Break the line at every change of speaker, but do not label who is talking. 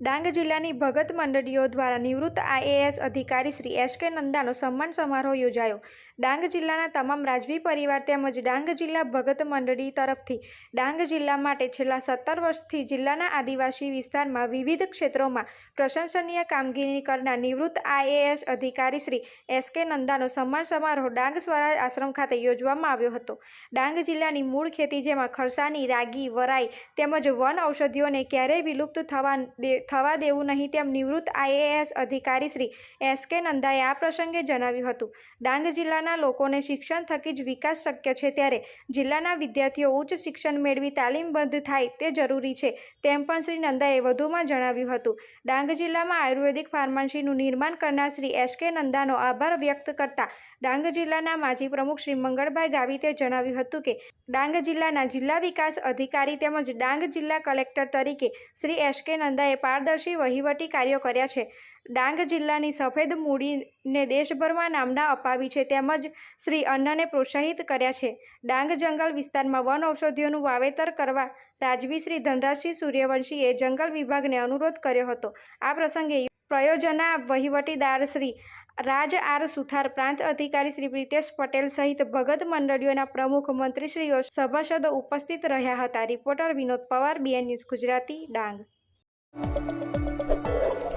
ડાંગ જિલ્લાની ભગત મંડળીઓ દ્વારા નિવૃત્ત આઈએએસ અધિકારી શ્રી એસ કે નંદાનો સન્માન સમારોહ યોજાયો. ડાંગ જિલ્લાના તમામ રાજવી પરિવાર તેમજ ડાંગ જિલ્લા ભગત મંડળી તરફથી ડાંગ જિલ્લા માટે છેલ્લા સત્તર વર્ષથી જિલ્લાના આદિવાસી વિસ્તારમાં વિવિધ ક્ષેત્રોમાં પ્રશંસનીય કામગીરી કરનાર નિવૃત્ત આઈએએસ અધિકારી શ્રી એસ કે નંદાનો સન્માન સમારોહ ડાંગ સ્વરાજ આશ્રમ ખાતે યોજવામાં આવ્યો હતો. ડાંગ જિલ્લાની મૂળ ખેતી જેમાં ખરસાની, રાગી, વરાઈ તેમજ વન ઔષધિઓને ક્યારેય વિલુપ્ત થવા દે થવા દેવું નહીં તેમ નિવૃત્ત આઈએએસ અધિકારી શ્રી એસ કે નંદાએ આ પ્રસંગે જણાવ્યું હતું. ડાંગ જિલ્લાના લોકોને શિક્ષણ થકી જ વિકાસ શક્ય છે ત્યારે જિલ્લાના વિદ્યાર્થીઓ ઉચ્ચ શિક્ષણ મેળવી તાલીમબદ્ધ થાય તે જરૂરી છે તેમ પણ શ્રી નંદાએ વધુમાં જણાવ્યું હતું. ડાંગ જિલ્લામાં આયુર્વેદિક ફાર્મસીનું નિર્માણ કરનાર શ્રી એસ કે નંદાનો આભાર વ્યક્ત કરતા ડાંગ જિલ્લાના માજી પ્રમુખ શ્રી મંગળભાઈ ગાવિતે જણાવ્યું હતું કે ડાંગ જિલ્લાના જિલ્લા વિકાસ અધિકારી તેમજ ડાંગ જિલ્લા કલેક્ટર તરીકે શ્રી એસ કે નંદાએ પારદર્શી વહીવટી કાર્યો કર્યા છે. ડાંગ જિલ્લાની સફેદ મૂડીને દેશભરમાં નામના અપાવી છે તેમજ શ્રી અન્નને પ્રોત્સાહિત કર્યા છે. ડાંગ જંગલ વિસ્તારમાં વન ઔષધિઓનું વાવેતર કરવા રાજવી શ્રી ધનરાજસિંહ સૂર્યવંશીએ જંગલ વિભાગને અનુરોધ કર્યો હતો. આ પ્રસંગે પ્રયોજના વહીવટીદાર શ્રી રાજ આર સુથાર, પ્રાંત અધિકારી શ્રી પ્રિતેશ પટેલ સહિત ભગત મંડળીઓના પ્રમુખ મંત્રીશ્રીઓ સભાસદો ઉપસ્થિત રહ્યા હતા. Reporter Vinod Pawar, BN News Gujarati, Dang. Música